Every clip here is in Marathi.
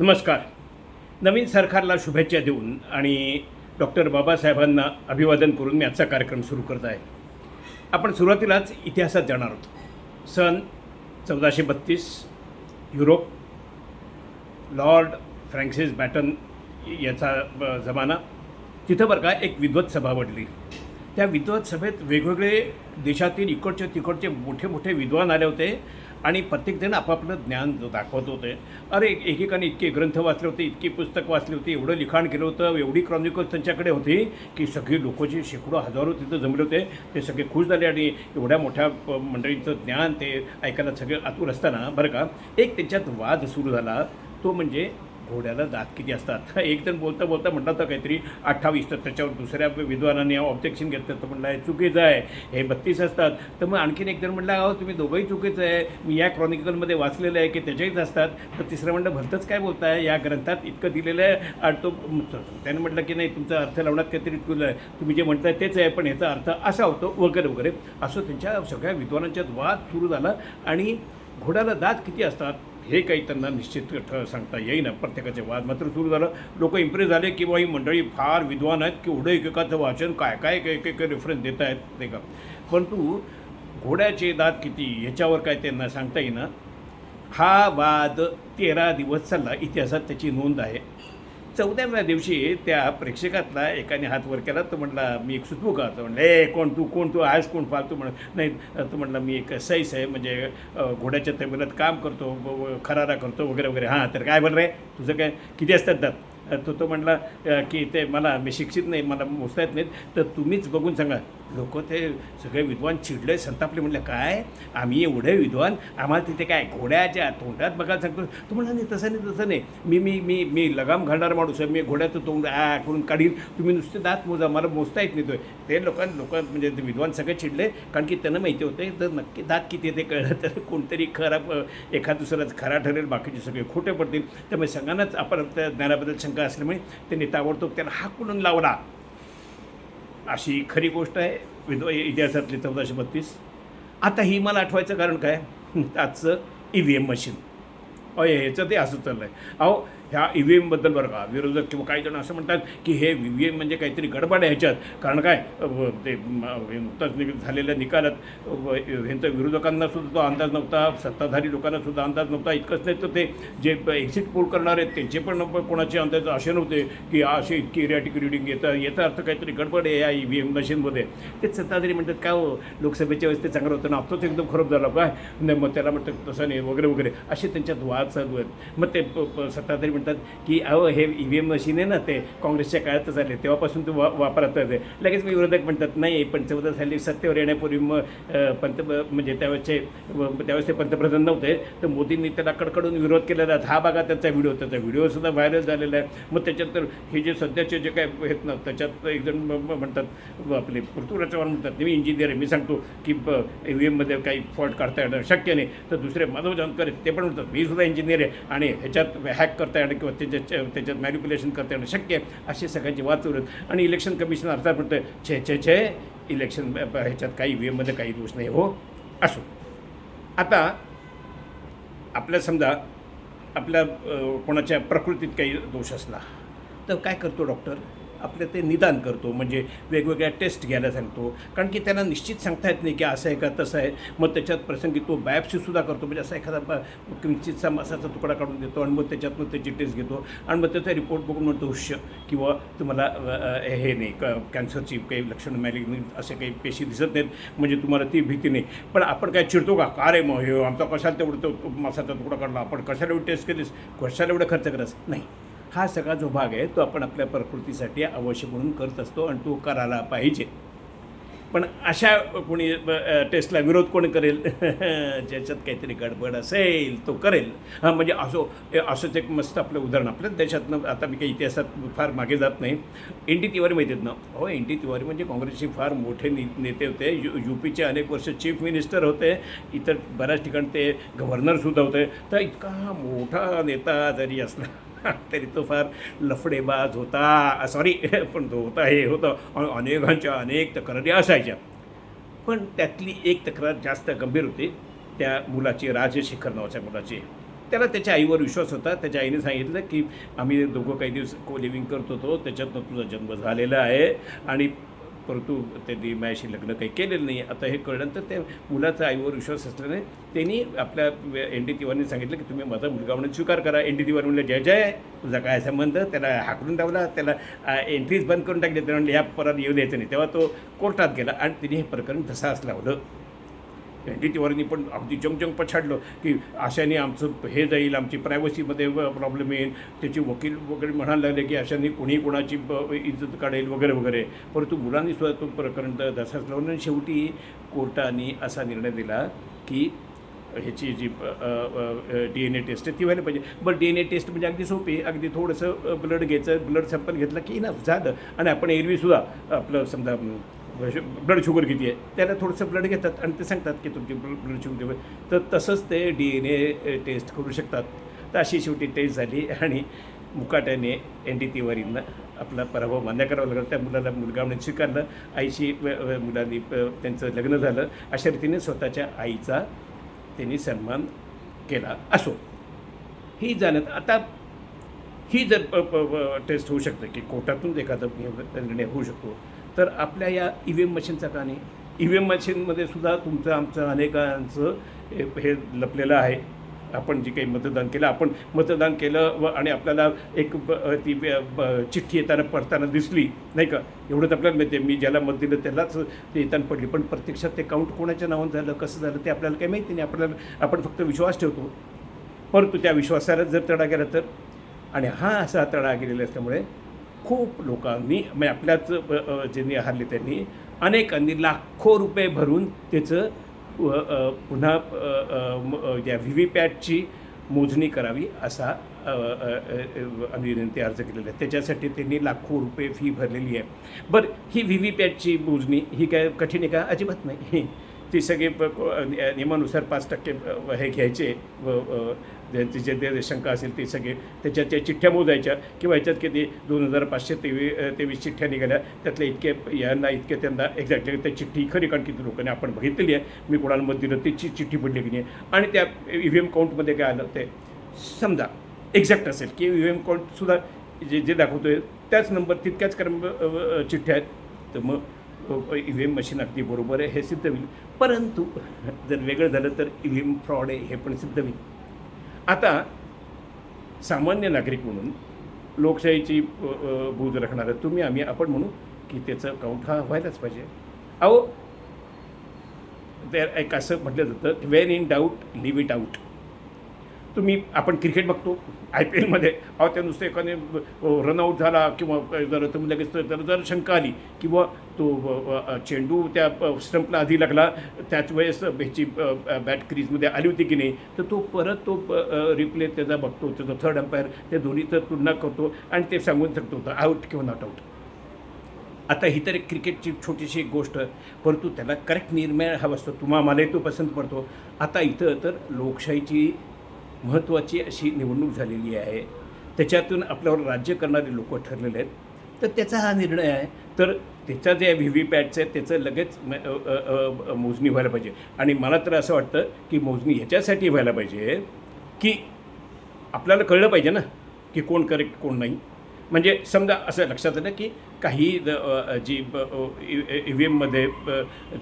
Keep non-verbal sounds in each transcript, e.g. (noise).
नमस्कार. नवीन सरकारला शुभेच्छा देऊन आणि डॉक्टर बाबासाहेबांना अभिवादन करून मी आजचा कार्यक्रम सुरू करत आहे. आपण सुरुवातीलाच इतिहासात जाणार आहोत. सन चौदाशे बत्तीस युरोप लॉर्ड फ्रँक्सिस बॅटन याचा जमाना. तिथं बरं का एक विद्वत सभा वडली. त्या विद्वत सभेत वेगवेगळे देशातील इकडचे तिकडचे मोठे मोठे विद्वान आले होते. आणि प्रत्येकजण आपापलं ज्ञान दाखवत होते. अरे एकेकाने इतके ग्रंथ वाचले होते इतकी पुस्तक वाचली होती एवढं लिखाण केलं होतं एवढी क्रॉनिकल्स त्यांच्याकडे होती की सगळी लोक जे शेकडो हजारो तिथं जमले होते ते सगळे खुश झाले आणि एवढ्या मोठ्या प- मंडळींचं ज्ञान ते ऐकायला सगळे आतुर असताना बरं का एक त्यांच्यात वाद सुरू झाला. तो म्हणजे घोड्याला दात किती असतात? (laughs) एक जण बोलता बोलता म्हटलं तर काहीतरी अठ्ठावीस तर त्याच्यावर दुसऱ्या विद्वानाने ऑब्जेक्शन घेतलं तर म्हणलं हे चुकीचं आहे. हे बत्तीस असतात. तर मग आणखीन एक जण म्हटलं अहो तुम्ही दोघंही चुकीचं आहे. मी या क्रॉनिकलमध्ये वाचलेलं आहे की त्याच्याहीच असतात. तर तिसरं म्हणलं भलतंच काय बोलताय? या ग्रंथात इतकं दिलेलं आहे. आणि तो त्याने म्हटलं की नाही तुमचा अर्थ लावण्यात काहीतरी चुकलं आहे. तुम्ही जे म्हणताय तेच आहे पण ह्याचा अर्थ असा होतो वगैरे वगैरे. असं त्यांच्या सगळ्या विद्वानांच्यात वाद सुरू झाला. आणि घोड्याला दात किती असतात? हे काही त्यांना निश्चित ठ सांगता येईना. प्रत्येकाचे वाद मात्र सुरू झालं. लोक इम्प्रेस झाले की बा ही मंडळी फार विद्वान आहेत की एवढं एकेकाचं वाचन काय काय एक एक रेफरन्स देत आहेत ते का? परंतु घोड्याचे दात किती याच्यावर काय त्यांना सांगता येईना? हा वाद तेरा दिवस चालला. इतिहासात त्याची नोंद आहे. चौदाव्या दिवशी त्या प्रेक्षकातला एकाने हात वर केला तो म्हटला मी एक सुचवू का तो म्हणलं ए कोण तू? कोण तू? आहेस कोण फालतू म्हण नाही. तो म्हणला मी एक सैस आहे म्हणजे घोड्याच्या तबेल्यात काम करतो खरारा करतो वगैरे वगैरे. हां तर काय बोल रे? तुझं काय किती असतात दात? तो तो म्हणला की ते मला मी शिक्षित नाही मला मोजता येत नाहीत. तर तुम्हीच बघून सांगा. लोक ते सगळे विद्वान चिडले संतापले म्हटलं काय? आम्ही एवढे विद्वान? आम्हाला तिथे काय घोड्याच्या तोंडात बघायला सांगतो? तो म्हणला नाही तसं नाही तसं नाही. मी मी मी मी लगाम घालणार माणूस आहे. मी घोड्याचं तोंड आ करून काढीन. तुम्ही नुसते दात मोजा मला मोजता येत नाही तो. ते लोक लोक म्हणजे ते विद्वान सगळे चिडले कारण की त्यांना माहिती होते तर नक्की दात किती ते कळलं तर कोणतरी खरा एखाद दुसराच खरा ठरेल बाकीचे सगळे खोटे पडतील. त्यामुळे सगळ्यांनाच आपण त्या ज्ञानाबद्दल शंका असल्यामुळे त्यांनी ताबडतोब त्याला हाकून लावला. अशी खरी गोष्ट आहे. विधवा इतिहासातली चौदाशे बत्तीस. आता ही मला आठवायचं कारण काय? (laughs) आजचं ई व्ही एम मशीन अय ह्याचं ते असं चाललं आहे अहो ह्या ई व्ही एमबद्दल बरं का? विरोधक किंवा काही जण असं म्हणतात की हे ई व्ही एम म्हणजे काहीतरी गडबड आहे ह्याच्यात. कारण काय? ते नुकताच निक झालेल्या निकालात ह्यांचं विरोधकांना सुद्धा तो अंदाज नव्हता सत्ताधारी लोकांना सुद्धा अंदाज नव्हता. इतकंच नाही तर ते जे एक्झिट पोल करणार आहेत त्यांचे पण कोणाचे अंदाज असे नव्हते की असे इतकी इरॅटिक रिडिंग येतं. याचा अर्थ काहीतरी गडबड आहे या ई व्ही एम मशीनमध्ये. तेच सत्ताधारी म्हणतात काय हो लोकसभेच्या वेळेस ते चांगलं होतं ना? आत्ताच एकदम खराब झाला. काय? नाही मग त्याला म्हणतात तसं नाही वगैरे वगैरे. असे त्यांच्यात वाद चालू आहेत. मग ते प- सत्ताधारी म्हणतात की अहो हे ई व्ही एम मशीन आहे ना ते काँग्रेसच्या काळातच आले तेव्हापासून ते वा वापरात आहे लगेच विरोधक म्हणतात नाही पण चौदा साली सत्तेवर येण्यापूर्वी मग पंत म्हणजे त्यावेळेचे त्यावेळेस ते पंतप्रधान नव्हते तर मोदींनी त्याला कडकडून विरोध केलेला आहे. हा भागा त्याचा व्हिडिओ त्याचा व्हिडिओसुद्धा व्हायरल झालेला आहे. मग त्याच्यात तर हे जे सध्याचे जे काय आहेत ना त्याच्यात एक जण म्हणतात आपले पृथ्वीराज चव्हाण म्हणतात मी इंजिनियर आहे. मी सांगतो की ई व्ही एममध्ये काही फॉल्ट काढता येणं शक्य नाही. तर दुसरे माधव जानकर ते पण म्हणतात मी सुद्धा इंजिनियर आहे. आणि ह्याच्यात हॅक करता येणं किंवा त्याच्या त्याच्यात मॅन्युप्युलेशन करता येणं शक्य आहे असे सगळ्यांचे वाद आणि इलेक्शन कमिशन अर्थात म्हणतं छे छे छे इलेक्शन ह्याच्यात काही वेमध्ये काही दोष नाही हो. असो. आता आपल्या समजा आपल्या कोणाच्या प्रकृतीत काही दोष असला तर काय करतो डॉक्टर आपलं ते निदान करतो म्हणजे वेगवेगळ्या टेस्ट घ्यायला सांगतो. कारण की त्यांना निश्चित सांगता येत नाही की असं आहे का तसं आहे. मग त्याच्यात प्रसंगी तो बायोप्सीसुद्धा करतो. म्हणजे असा एखादा ब- मासाचा तुकडा काढून देतो आणि मग त्याच्यातनं त्याची टेस्ट घेतो. आणि मग त्याचा रिपोर्ट बघून म्हणतो हुश्य किंवा तुम्हाला हे नाही क कॅन्सरची काही लक्षणं मॅलिग्निट असे काही पेशी दिसत नाहीत म्हणजे तुम्हाला ती भीती नाही. पण आपण काय चिडतो का? का रे मग? हे आमचा कशाला तेवढं तो तो मासाचा तुकडा काढला? आपण कशाला एवढी टेस्ट केलीस? कशाला एवढं खर्च करायचं? नाही. हा सगळा जो भाग आहे तो आपण आपल्या प्रकृतीसाठी आवश्यक म्हणून करत असतो आणि तो करायला पाहिजे. पण अशा कोणी टेस्टला विरोध कोण करेल? (laughs) ज्याच्यात काहीतरी गडबड असेल तो करेल. हां म्हणजे असो असंच एक मस्त आपलं उदाहरण. आपल्या देशातनं आता मी काही इतिहासात फार मागे जात नाही. एन टी तिवारी माहिती आहेत ना? हो एन टी तिवारी म्हणजे काँग्रेसचे फार मोठे ने नेते होते. यू यू पीचे अनेक वर्ष चीफ मिनिस्टर होते. इतर बऱ्याच ठिकाणी ते गव्हर्नरसुद्धा होते. तर इतका मोठा नेता जरी असला (laughs) तरी तो फार लफडेबाज होता. सॉरी (laughs) पण तो होता हे होतं. आणि अनेकांच्या अनेक तक्रारी असायच्या. पण त्यातली एक तक्रार जास्त गंभीर होती. त्या मुलाची राजशेखर नावाच्या मुलाची. त्याला त्याच्या आईवर विश्वास होता. त्याच्या आईने सांगितलं की आम्ही दोघं काही दिवस को लिव्हिंग करत होतो. त्याच्यातनं तुझा जन्म झालेला आहे. आणि परंतु त्यांनी माझ्याशी लग्न काही केलेलं नाही आता हे कळल्यानंतर त्या मुलाचा आईवर विश्वास असल्याने त्यांनी आपल्या एन डी तिवारीने सांगितलं की तुम्ही माझा मुलगा म्हणून स्वीकार करा. एन डी तिवारी म्हणलं जय जय. तुझा काय संबंध? त्याला हाकडून लावला. त्याला एंट्रीज बंद करून टाकली. त्याला म्हणलं ह्या परत येऊ द्यायचं नाही. तेव्हा तो कोर्टात गेला आणि तिने हे प्रकरण तसाच लावलं. एन डी तिवारींनी पण अगदी जंगजंग पछाडलं की अशाने आमचं हे जाईल आमची प्रायव्हसीमध्ये प्रॉब्लेम येईल. त्याचे वकील वगैरे म्हणायला लागले की अशाने कोणी कोणाची इज्जत काढेल वगैरे वगैरे. परंतु मुलांनी सुद्धा तो प्रकरण दसाच लावून आणि शेवटी कोर्टाने असा निर्णय दिला की ह्याची जी डी एन ए टेस्ट आहे ती व्हायला पाहिजे. बरं डी एन ए टेस्ट म्हणजे अगदी सोपी अगदी थोडंसं ब्लड घ्यायचं ब्लड सॅम्पल घेतलं की ना झालं. आणि आपण एरवीसुद्धा आपलं समजा म्हणजे ब्लड शुगर किती आहे? त्याला थोडंसं ब्लड घेतात आणि ते सांगतात की तुमची ब्लड शुगर किती तर तसंच ते डी एन ए टेस्ट करू शकतात. तर अशी शेवटी टेस्ट झाली आणि मुकाट्याने एन डी तिवारींना आपला पराभव मान्य करावा लागला. त्या मुलाला मुलगा म्हणून स्वीकारलं. आईशी मुलांनी प- त्यांचं लग्न झालं. अशा रीतीने स्वतःच्या आईचा त्यांनी सन्मान केला असो. ही जाणत आता ही जर प- प- टेस्ट होऊ शकते की कोर्टातून एखादा निर्णय होऊ शकतो. तर आपल्या या ई व्ही एम मशीनचा का नाही? ई व्ही एम मशीनमध्ये सुद्धा तुमचं आमचं अनेकांचं हे हे लपलेलं आहे. आपण जे काही मतदान केलं आपण मतदान केलं व आणि आपल्याला एक ब- ती ब- ब- चिठ्ठी येताना पडताना दिसली नाही का? एवढंच आपल्याला माहिती आहे मी ज्याला मत दिलं त्यालाच ते येताना पडली. पण प्रत्यक्षात ते काउंट कोणाच्या नावानं झालं कसं झालं ते आपल्याला काही माहिती नाही. आपल्याला आपण फक्त विश्वास ठेवतो. परंतु त्या विश्वासाला जर तडा गेला तर? आणि हा असा तडा गेलेला असल्यामुळे खूप लोकांनी म्हणजे आपल्याच अ, ज्यांनी हारले त्यांनी अनेकांनी लाखो रुपये भरून त्याचं पुन्हा या व्ही व्ही पॅटची मोजणी करावी असा आम्ही विनंती अर्ज केलेला आहे. त्याच्यासाठी त्यांनी लाखो रुपये फी भरलेली आहे. बरं ही व्ही व्ही पॅटची मोजणी ही काय कठीण आहे का? अजिबात नाही. ती सगळी प- नियमानुसार पाच टक्के हे घ्यायचे व त्याचे जे शंका असेल ते सगळे त्याच्यात त्या चिठ्ठ्या मोजायच्या किंवा ह्याच्यात किती दोन हजार पाचशे तेवीस तेवीस चिठ्ठ्या निघाल्या. त्यातल्या इतके यांना इतके त्यांना एक्झॅक्टली त्या चिठ्ठी खरी कारण किती लोकांनी आपण बघितलेली आहे. मी कोणाला मत दिलं तीची चिठ्ठी पडली की नाही. आणि त्या ई व्ही एम काउंटमध्ये काय आलं ते समजा एक्झॅक्ट असेल की ई व्ही एम काउंटसुद्धा जे जे दाखवतो आहे त्याच नंबर तितक्याच क्रम चिठ्ठ्या आहेत. तर मग ई व्ही एम मशीन अगदी बरोबर आहे हे सिद्ध होईल परंतु जर वेगळं झालं तर ई व्ही एम फ्रॉड आहे हे पण सिद्ध होईल आता सामान्य नागरिक म्हणून लोकशाहीची बूज राखणारं तुम्ही आम्ही आपण म्हणू की त्याचं काउंट हा व्हायलाच पाहिजे. अहो त्या एक असं म्हटलं जातं when in doubt leave it out तुम्ही आपण क्रिकेट बघतो आय पी एलमध्ये. अहो त्या नुसतं एखाद्या रनआउट झाला किंवा जर झालं तर लगेच तर जर शंका आली किंवा तो चेंडू त्या स्टंपला आधी लागला त्याच वेळेस ह्याची बॅट क्रीजमध्ये आली होती की नाही तर तो परत तो रिप्ले त्याचा बघतो त्याचा थर्ड अंपायर त्या दोन्हीचं तुलना करतो आणि ते सांगून शकतो होतं आऊट किंवा नॉट आऊट आता ही तर एक क्रिकेटची छोटीशी एक गोष्ट परंतु त्याला करेक्ट निर्णय हवा असतो तुम्हा मलाही तो पसंत पडतो. आता इथं तर लोकशाहीची महत्त्वाची अशी निवडणूक झालेली आहे. त्याच्यातून आपल्यावर राज्य करणारे लोक ठरलेले आहेत. तर त्याचा हा निर्णय आहे. तर त्याचा जे व्ही व्ही पॅटचं आहे त्याचं लगेच मोजणी व्हायला पाहिजे. आणि मला तर असं वाटतं की मोजणी ह्याच्यासाठी व्हायला पाहिजे की आपल्याला कळलं पाहिजे ना की कोण करेक्ट कोण नाही. म्हणजे समजा असं लक्षात आलं की काही द जी ई व्ही एममध्ये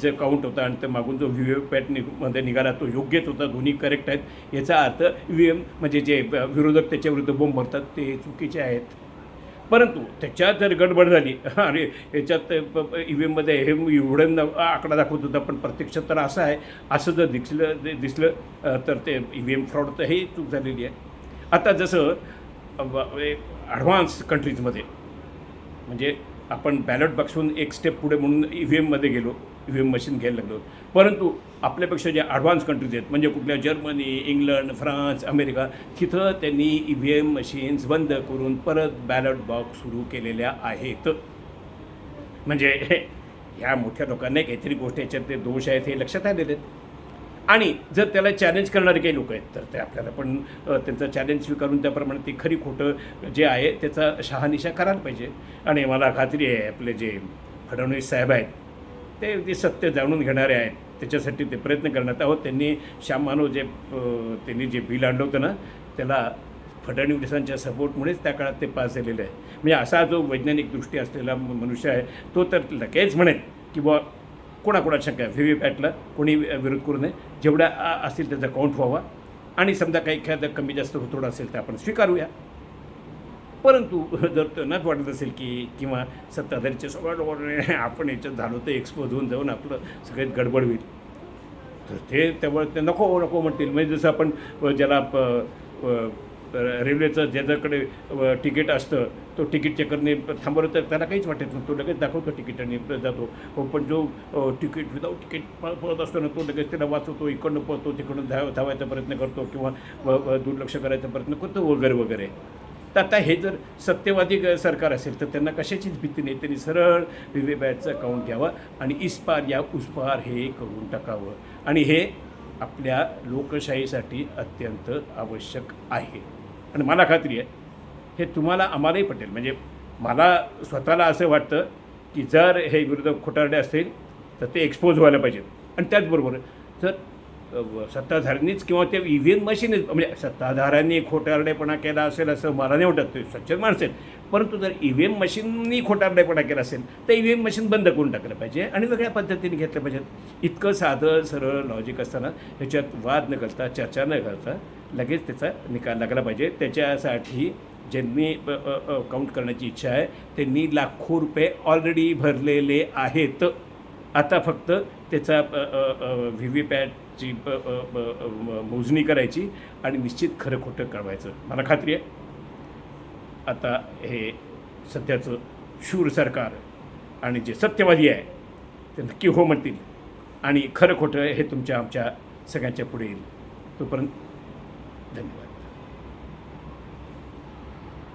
जे काउंट होता आणि ते मागून जो व्ही व्ही पॅट निमध्ये निघाला तो योग्यच होता दोन्ही करेक्ट आहेत. याचा अर्थ व्ही एम म्हणजे जे विरोधक त्याच्याविरुद्ध बोंब भरतात ते चुकीचे आहेत. परंतु त्याच्यात जर गडबड झाली (laughs) अरे याच्यात ई व्ही एममध्ये हे एवढं आकडा दाखवत होता पण प्रत्यक्षात तर असं आहे असं जर दिसलं दिसलं तर ते ई व्ही एम फ्रॉड तर हे चूक झालेली आहे. आता जसं ॲडव्हान्स म्हणजे कंट्रीजमध्ये म्हणजे आपण बॅलट बॉक्सहून एक स्टेप पुढे म्हणून ई व्ही एममध्ये गेलो ई व्ही एम मशीन घ्यायला लागलो. परंतु आपल्यापेक्षा जे ॲडव्हान्स कंट्रीज आहेत म्हणजे कुठल्या जर्मनी इंग्लंड फ्रान्स अमेरिका तिथं त्यांनी ई व्ही एम मशीन्स बंद करून परत बॅलट बॉक्स सुरू केलेल्या आहेत. म्हणजे (laughs) ह्या मोठ्या लोकांना काहीतरी गोष्ट याच्यात ते दोष आहेत हे लक्षात आलेले आहेत. आणि जर त्याला चॅलेंज करणारे काही लोक आहेत तर ते आपल्याला पण त्यांचं चॅलेंज स्वीकारून त्याप्रमाणे ते खरी खोटं जे आहे त्याचा शहानिशा करायला पाहिजे. आणि मला खात्री आहे आपले जे फडणवीस साहेब आहेत ते ते सत्य जाणून घेणारे आहेत. त्याच्यासाठी ते प्रयत्न करण्यात आहोत. त्यांनी श्याम मानव जे त्यांनी जे बिल आणलं होतं ना त्याला फडणवीसांच्या सपोर्टमुळेच त्या काळात ते पास झालेलं आहे. म्हणजे असा जो वैज्ञानिक दृष्टी असलेला म- मनुष्य आहे तो तर लगेच म्हणेल की बुवा कोणाकोणा काय आहे? व्ही व्ही पॅटला कोणी विरोध करू नये. जेवढ्या असतील त्याचा काउंट व्हावा. आणि समजा काही एखादं कमी जास्त होतोडा असेल तर आपण स्वीकारूया. परंतु जर त्यांनाच वाटत असेल की किंवा सत्ताधारीच्या सगळं आपण याच्यात झालो तर एक्सपोज होऊन जाऊन आपलं सगळ्यात गडबड होईल. तर ते त्यामुळे ते नको नको म्हणतील. म्हणजे जसं आपण ज्याला प- रेल्वेचं ज्याच्याकडे तिकीट असतं तो तिकीट चेकरने थांबवलं तर त्याला काहीच वाटत नाही तो लगेच दाखवतो तिकीटाने जातो. हो, पण जो तिकीट विदाऊट तिकीट पळत असतो ना तो लगेच त्याला वाचवतो इकडनं पळतो तिकडून धाव धावायचा प्रयत्न करतो किंवा दुर्लक्ष करायचा प्रयत्न करतो वगैरे वगैरे. तर आता हे जर सत्यवादी सरकार असेल तर त्यांना कशाचीच भीती नाही. त्यांनी सरळ विवेबॅटचं अकाउंट घ्यावं आणि इस्पार या उसपार हे करून टाकावं. आणि हे आपल्या लोकशाहीसाठी अत्यंत आवश्यक आहे. आणि मला खात्री आहे हे तुम्हाला आम्हालाही पटेल. म्हणजे मला स्वतःला असं वाटतं की जर हे विरुद्ध खोटारडे असतील तर ते एक्सपोज व्हायला पाहिजेत. आणि त्याचबरोबर जर सत्ताधाऱ्यांनीच किंवा ते ई व्ही एम मशीनच म्हणजे सत्ताधाऱ्यांनी खोटारडेपणा केला असेल असं मला नाही वाटत ते स्वच्छ माणसं आहेत. परंतु जर ई व्ही एम मशीननी खोटारडेपणा केला असेल तर ई व्ही एम मशीन बंद करून टाकलं पाहिजे आणि वेगळ्या पद्धतीने घेतलं पाहिजेत. इतकं साधं सरळ लॉजिक असताना ह्याच्यात वाद न करता चर्चा न करता लगेच त्याचा निकाल लागला पाहिजे. त्याच्यासाठी ज्यांनी काउंट करण्याची इच्छा आहे त्यांनी लाखो रुपये ऑलरेडी भरलेले आहेत. आता फक्त त्याचा व्ही व्ही पॅटची ब- मोजणी करायची आणि निश्चित खरं खोटं कळवायचं. मला खात्री आहे. आता हे सध्याचं शूर सरकार आणि जे सत्यवादी आहे ते नक्की हो म्हणतील. आणि खरं खोटं हे तुमच्या आमच्या सगळ्यांच्या पुढे येईल. तोपर्यंत ಧನ್ಯವಾದ